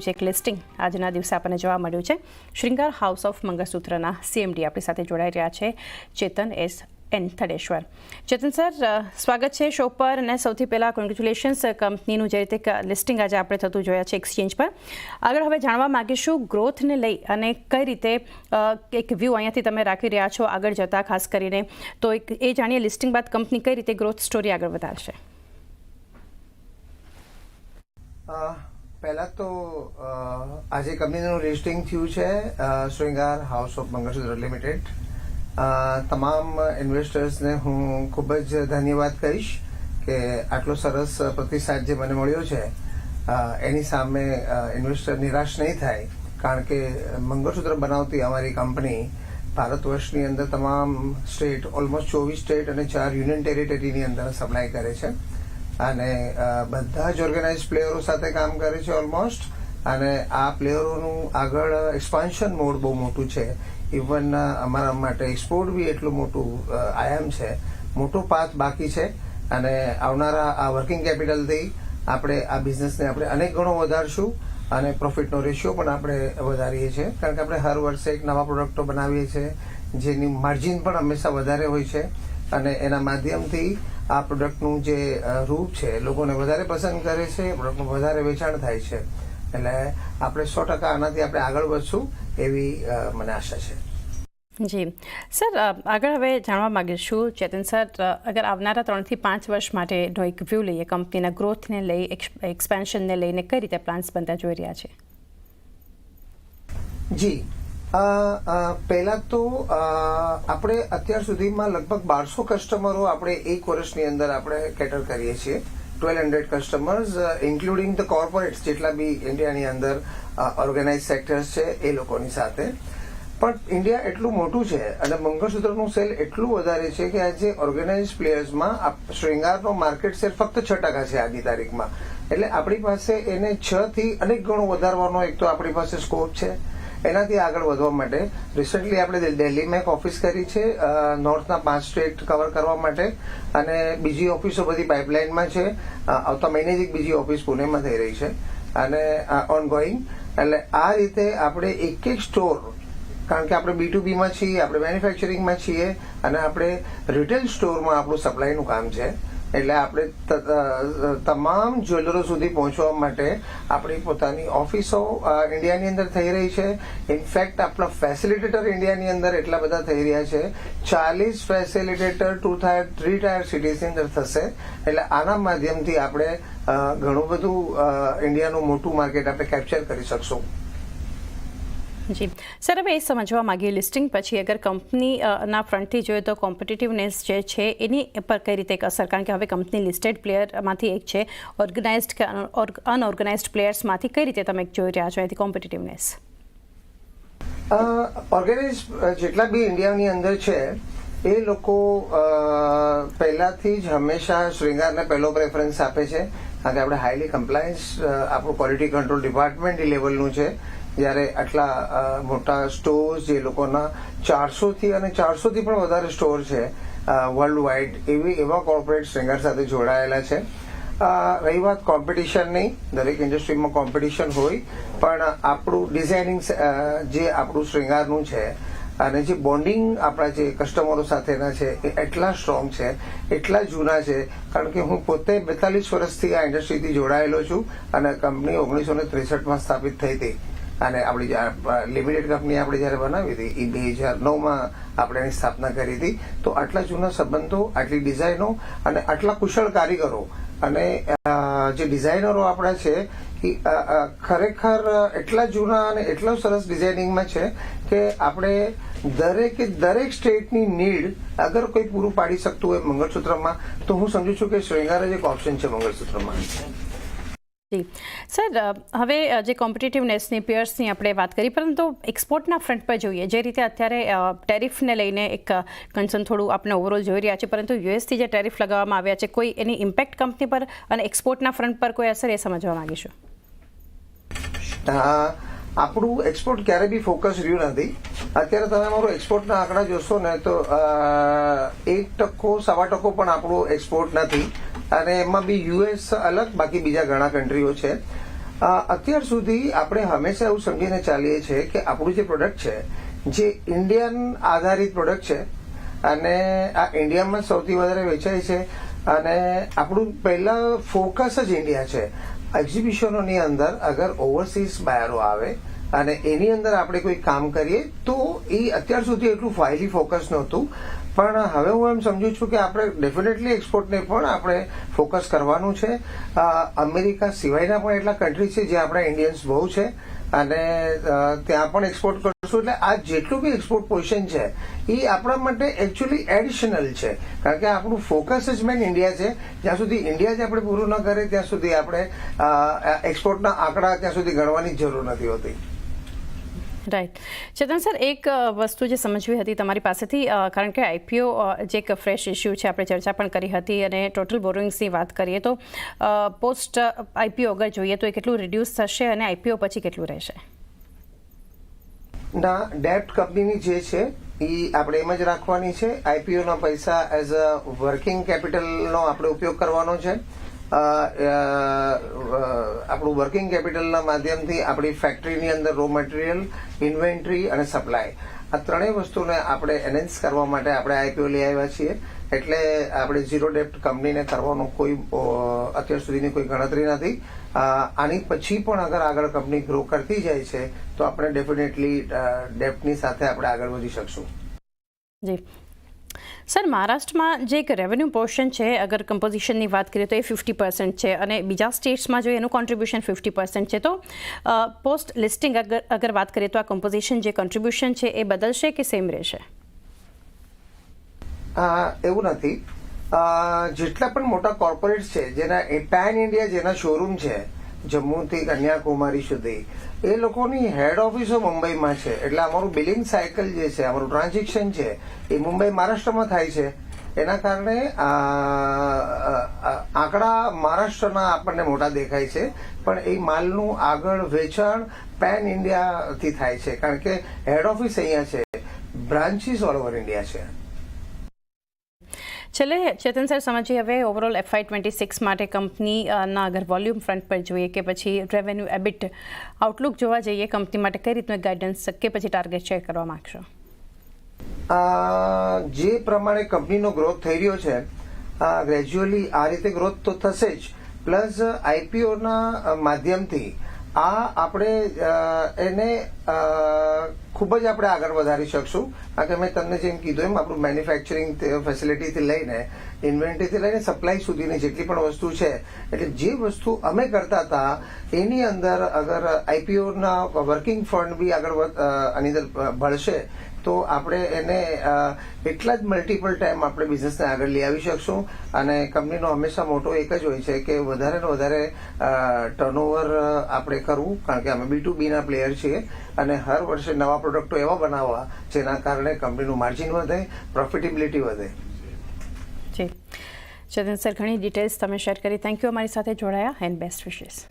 જ એક લિસ્ટિંગ. આજના દિવસે આપણને જોવા મળ્યું છે. શ્રીંગાર હાઉસ ઓફ મંગળસૂત્રના સીએમડી આપણી સાથે જોડાઈ રહ્યા છે, Chetan S N Thadeshwar. Chetan sir સ્વાગત છે શો પર અને સૌથી પહેલાં કોંગ્રેચ્યુલેશન્સ કંપનીનું જે રીતે લિસ્ટિંગ આજે આપણે થતું જોયા છે એક્સચેન્જ પર. આગળ હવે જાણવા માગીશું ગ્રોથને લઈ અને કઈ રીતે એક વ્યૂ અહીંયાથી તમે રાખી રહ્યા છો આગળ જતાં, ખાસ કરીને. તો એક, એ જાણીએ લિસ્ટિંગ બાદ કંપની કઈ રીતે ગ્રોથ સ્ટોરી આગળ વધારશે. પહેલા તો આજે કંપનીનું લિસ્ટિંગ થયું છે Shringar house of Mangalsutra limited. તમામ ઇન્વેસ્ટર્સને હું ખૂબ જ ધન્યવાદ કહીશ કે આટલો સરસ પ્રતિસાદ જે મને મળ્યો છે એની સામે ઇન્વેસ્ટર નિરાશ નહીં થાય, કારણ કે મંગળસૂત્ર બનાવતી અમારી કંપની ભારત વર્ષની અંદર તમામ સ્ટેટ, ઓલમોસ્ટ ચોવીસ સ્ટેટ અને ચાર યુનિયન ટેરિટરીની અંદર સપ્લાય કરે છે. અને બધા જ ઓર્ગેનાઇઝ પ્લેયરો સાથે કામ કરે છે ઓલમોસ્ટ અને આ પ્લેયરોનું આગળ એક્સપાન્શન મોડ બહુ મોટું છે. ઇવન અમારા માટે એક્સપોર્ટ બી એટલું મોટું આયામ છે. મોટો પાથ બાકી છે. અને આવનારા આ વર્કિંગ કેપિટલથી આપણે આ બિઝનેસને આપણે અનેક ગણો વધારશું અને પ્રોફિટનો રેશિયો પણ આપણે વધારીએ છીએ. કારણ કે આપણે હર વર્ષે એક નવા પ્રોડક્ટો બનાવીએ છીએ જેની માર્જિન પણ હંમેશા વધારે હોય છે. અને એના માધ્યમથી આ પ્રોડક્ટનું જે રૂપ છે લોકોને વધારે પસંદ કરે છે પ્રોડક્ટનું વધારે વેચાણ થાય છે. એટલે આપણે સો ટકા આનાથી આપણે આગળ વધશું એવી મને આશા છે. જી. સર આગળ હવે જાણવા માગીશું ચેતન સર અગર આવનારા ત્રણથી પાંચ વર્ષ માટેનો એક વ્યૂ લઈએ કંપનીના ગ્રોથને લઈ એક્સપેન્શનને લઈને કઈ રીતે પ્લાન્સ બનતા જોઈ રહ્યા છે? જી. પહેલા તો આપણે અત્યાર સુધીમાં લગભગ બારસો કસ્ટમરો આપણે એક વર્ષની અંદર આપણે કેટર કરીએ છીએ. Twelve hundred customers including the corporates જેટલા બી ઇન્ડિયાની અંદર ઓર્ગેનાઇઝ સેક્ટર્સ છે, એ લોકોની સાથે. પણ ઇન્ડિયા એટલું મોટું છે અને મંગળસૂત્રનું સેલ એટલું વધારે છે કે આજે ઓર્ગેનાઇઝ પ્લેયર્સમાં શ્રૃંગારનો માર્કેટ શેર ફક્ત છ ટકા છે આજની તારીખમાં. એટલે આપણી પાસે એને છ થી અનેક ગણો વધારવાનો એક તો આપણી પાસે સ્કોપ છે. એનાથી આગળ વધવા માટે રિસન્ટલી આપણે દિલ્હીમાં એક ઓફિસ કરી છે નોર્થના પાંચ સ્ટેટ કવર કરવા માટે. અને બીજી ઓફિસો બધી પાઇપલાઇનમાં છે. આવતા મહિને જ એક બીજી ઓફિસ પુણેમાં થઈ રહી છે. અને ઓન ગોઈંગ એટલે આ રીતે આપણે એક એક સ્ટોર કારણ કે આપણે બી બીમાં છીએ, આપણે મેન્યુફેક્ચરિંગમાં છીએ, અને આપણે રિટેલ સ્ટોરમાં આપણું સપ્લાયનું કામ છે. એટલે આપણે તમામ જ્વેલરો સુધી પહોંચવા માટે આપણી પોતાની ઓફિસો ઇન્ડિયાની અંદર થઈ રહી છે. ઇનફેક્ટ આપણા ફેસિલિટેટર ઇન્ડિયાની અંદર એટલા બધા થઈ રહ્યા છે. ચાલીસ facilitator two tier three tier સિટીઝની અંદર થશે. એટલે આના માધ્યમથી આપણે ઘણું બધું ઇન્ડિયાનું મોટું માર્કેટ આપણે કેપ્ચર કરી શકશું. જી. સર, હવે એ સમજવા માંગીએ લિસ્ટિંગ પછી અગર કંપની ના ફ્રન્ટથી જોઈએ તો કોમ્પિટિટિવનેસ જે છે એની પર કઈ રીતે અસર? કારણ કે હવે કંપની લિસ્ટેડ પ્લેયરમાંથી એક છે. ઓર્ગેનાઇઝડ કે અનઓર્ગેનાઇઝડ પ્લેયર્સમાંથી કઈ રીતે તમે જોઈ રહ્યા છો એથી કોમ્પિટિટિવનેસ? ઓર્ગેનાઇઝ જેટલા બી ઇન્ડિયાની અંદર છે, એ લોકો પહેલાથી જ હંમેશા શ્રૃંગારને પહેલો પ્રેફરન્સ આપે છે. કારણ કે આપણે હાઈલી કમ્પ્લાયન્સ આપણું ક્વોલિટી કંટ્રોલ ડિપાર્ટમેન્ટ લેવલનું છે. જ્યારે આટલા મોટા સ્ટોર્સ જે લોકોના ચારસો થી અને ચારસો થી પણ વધારે સ્ટોર છે વર્લ્ડ વાઇડ એવી, એવા કોર્પોરેટ સિંગર સાથે જોડાયેલા છે. રહી વાત કોમ્પિટિશનની દરેક ઇન્ડસ્ટ્રીમાં કોમ્પિટિશન હોય, પણ આપણું ડિઝાઇનિંગ જે આપણું શ્રૃંગારનું છે, અને જે બોન્ડિંગ આપણા જે કસ્ટમરો સાથેના છે, એ એટલા સ્ટ્રોંગ છે, એટલા જૂના છે, કારણ કે હું પોતે બેતાલીસ વર્ષથી આ ઇન્ડસ્ટ્રીથી જોડાયેલો છું, અને કંપની ઓગણીસો ને ત્રેસઠમાં સ્થાપિત થઈ હતી. અને આપણી લિમિટેડ કંપની આપણે જ્યારે બનાવી હતી એ બે હજાર નવમાં આપણે એની સ્થાપના કરી હતી, તો આટલા જૂના સંબંધો, આટલી ડિઝાઇનો અને આટલા કુશળ કારીગરો અને જે ડિઝાઇનરો આપણા છે એ ખરેખર એટલા જૂના અને એટલા સરસ ડિઝાઇનિંગમાં છે કે આપણે દરેકે દરેક સ્ટેટની નીડ અગર કોઈ પૂરું પાડી શકતું હોય મંગળસૂત્રમાં, તો હું સમજુ છું કે શ્રૃંગાર જ એક ઓપ્શન છે મંગળસૂત્રમાં. જી. સર હવે જે કોમ્પિટિટિવનેસની પિયર્સની આપણે વાત કરી, પરંતુ એક્સપોર્ટના ફ્રન્ટ પર જોઈએ. જે રીતે અત્યારે ટેરિફને લઈને એક કન્સર્ન થોડું આપણે ઓવરઓલ જોઈ રહ્યા છે પરંતુ યુએસથી જે ટેરિફ લગાવવામાં આવ્યા છે, કોઈ એની ઇમ્પેક્ટ કંપની પર અને એક્સપોર્ટના ફ્રન્ટ પર કોઈ અસર એ સમજવા માંગીશું? આપણું એક્સપોર્ટ ક્યારે બી ફોકસ રહ્યું નથી. અત્યારે તમે અમારું એક્સપોર્ટના આંકડા જોશો ને તો એક ટકો, સવા ટકો પણ આપણું એક્સપોર્ટ નથી. અને એમાં બી યુએસ અલગ, બાકી બીજા ઘણા કન્ટ્રીઓ છે. અત્યાર સુધી આપણે હંમેશા એવું સમજીને ચાલીએ છીએ કે આપણું જે પ્રોડક્ટ છે, જે ઇન્ડિયન આધારિત પ્રોડક્ટ છે, અને આ ઇન્ડિયામાં સૌથી વધારે વેચાય છે, અને આપણું પહેલા ફોકસ જ ઇન્ડિયા છે. એક્ઝિબિશનોની અંદર અગર ઓવરસીઝ બાયરો આવે, અને એની અંદર આપણે કોઈ કામ કરીએ, તો એ અત્યાર સુધી એટલું ફાઇલી ફોકસ નહોતું. પણ હવે હું એમ સમજુ છું કે આપણે ડેફિનેટલી એક્સપોર્ટને પણ આપણે ફોકસ કરવાનું છે. અમેરિકા સિવાયના પણ એટલા કન્ટ્રી છે જ્યાં આપણા ઇન્ડિયન્સ બહુ છે અને ત્યાં પણ એક્સપોર્ટ કરશું એટલે આ જેટલું બી એક્સપોર્ટ પોઝિશન છે, એ આપણા માટે એકચ્યુઅલી એડિશનલ છે. કારણ કે આપણું ફોકસ જ મેન ઇન્ડિયા છે. જ્યાં સુધી ઇન્ડિયા જ આપણે પૂરું ન કરે, ત્યાં સુધી આપણે એક્સપોર્ટના આંકડા ત્યાં સુધી ગણવાની જરૂર નથી હોતી. રાઈટ ચેતન સર, એક વસ્તુ જે સમજવી હતી તમારી પાસેથી કારણ કે આઈપીઓ જે એક ફ્રેશ ઇસ્યુ છે, આપણે ચર્ચા પણ કરી હતી અને ટોટલ બોરોઇંગ્સની વાત કરીએ તો પોસ્ટ આઈપીઓ અગર જોઈએ તો એ કેટલું રિડ્યુસ થશે અને આઈપીઓ પછી કેટલું રહેશે? ના ડેપ્ટ કંપનીની જે છે, એ આપણે એમ જ રાખવાની છે. આઈપીઓના પૈસા એઝ અ વર્કિંગ કેપિટલનો આપણે ઉપયોગ કરવાનો છે. આપણું વર્કિંગ કેપિટલના માધ્યમથી આપણી ફેક્ટરીની અંદર રો મટીરિયલ ઇન્વેન્ટરી અને સપ્લાય આ ત્રણેય વસ્તુને આપણે એનહેન્સ કરવા માટે આપણે આઈપીઓ લઈ આવ્યા છીએ. એટલે આપણે ઝીરો ડેપ્ટ કંપનીને કરવાનો કોઈ અત્યાર સુધીની કોઈ ગણતરી નથી. આની પછી પણ અગર આગળ કંપની ગ્રો કરતી જાય છે, તો આપણે ડેફિનેટલી ડેપ્ટની સાથે આપણે આગળ વધી શકશું. જી. સર, મહારાષ્ટ્રમાં જે એક રેવન્યુ પોર્શન છે, અગર કમ્પોઝિશનની વાત કરીએ તો એ ફિફ્ટી પર્સન્ટ છે અને બીજા સ્ટેટ્સમાં જો એનું કોન્ટ્રીબ્યુશન ફિફ્ટી પર્સન્ટ છે, તો પોસ્ટ લિસ્ટિંગ અગર અગર વાત કરીએ તો આ કમ્પોઝિશન જે કોન્ટ્રીબ્યુશન છે એ બદલશે કે સેમ રહેશે? એવું નથી. જેટલા પણ મોટા કોર્પોરેટ છે, જેના પેન ઇન્ડિયા જેના શોરૂમ છે, જમ્મુથી કન્યાકુમારી સુધી એ લોકોની હેડ ઓફિસો મુંબઈમાં છે. એટલે અમારું બિલિંગ સાયકલ જે છે, અમારું ટ્રાન્ઝેક્શન છે, એ મુંબઈ મહારાષ્ટ્રમાં થાય છે. એના કારણે આંકડા મહારાષ્ટ્રના આપણને મોટા દેખાય છે. પણ એ માલનું આગળ વેચાણ પેન ઇન્ડિયાથી થાય છે. કારણ કે હેડ ઓફિસ અહીંયા છે. બ્રાન્ચીસ ઓલ ઓવર ઇન્ડિયા છે. છેલ્લે ચેતન સર સમજીએ હવે ઓવરઓલ એફઆઈ ટ્વેન્ટી સિક્સ માટે કંપનીના અગર વોલ્યુમ ફ્રન્ટ પર જોઈએ કે પછી રેવન્યુ એબિટ આઉટલુક જોવા જઈએ, કંપની માટે કઈ રીતનું ગાઈડન્સ કે પછી ટાર્ગેટ શેર કરવા માંગશો? જે પ્રમાણે કંપનીનો ગ્રોથ થઈ રહ્યો છે ગ્રેજ્યુઅલી આ રીતે ગ્રોથ તો થશે જ. પ્લસ આઈપીઓના માધ્યમથી આ આપણે એને ખૂબ જ આપણે આગળ વધારી શકશું. કારણ કે મેં તમને જેમ કીધું એમ, આપણું મેન્યુફેક્ચરિંગ ફેસિલિટીથી લઈને ઇન્વેન્ટરીથી લઈને સપ્લાય સુધીની જેટલી પણ વસ્તુ છે, એટલે જે વસ્તુ અમે કરતા હતા, એની અંદર અગર આઈપીઓના વર્કિંગ ફંડ બી આગળ આની અંદર ભળશે તો આપણે એને એટલા જ મલ્ટિપલ ટાઈમ આપણે બિઝનેસને આગળ લઈ આવી શકશું. અને કંપનીનો હંમેશા મોટો એક જ હોય છે કે વધારે ને વધારે ટર્નઓવર આપણે કરવું. કારણ કે અમે બી ટુ બીના પ્લેયર છીએ. અને હર વર્ષે નવા પ્રોડક્ટો એવા બનાવવા જેના કારણે કંપનીનું માર્જિન વધે પ્રોફિટેબિલિટી વધે. જી. ચેતન સર, ઘણી ડિટેલ્સ તમે શેર કરી. થેન્ક યુ અમારી સાથે જોડાયા. And best wishes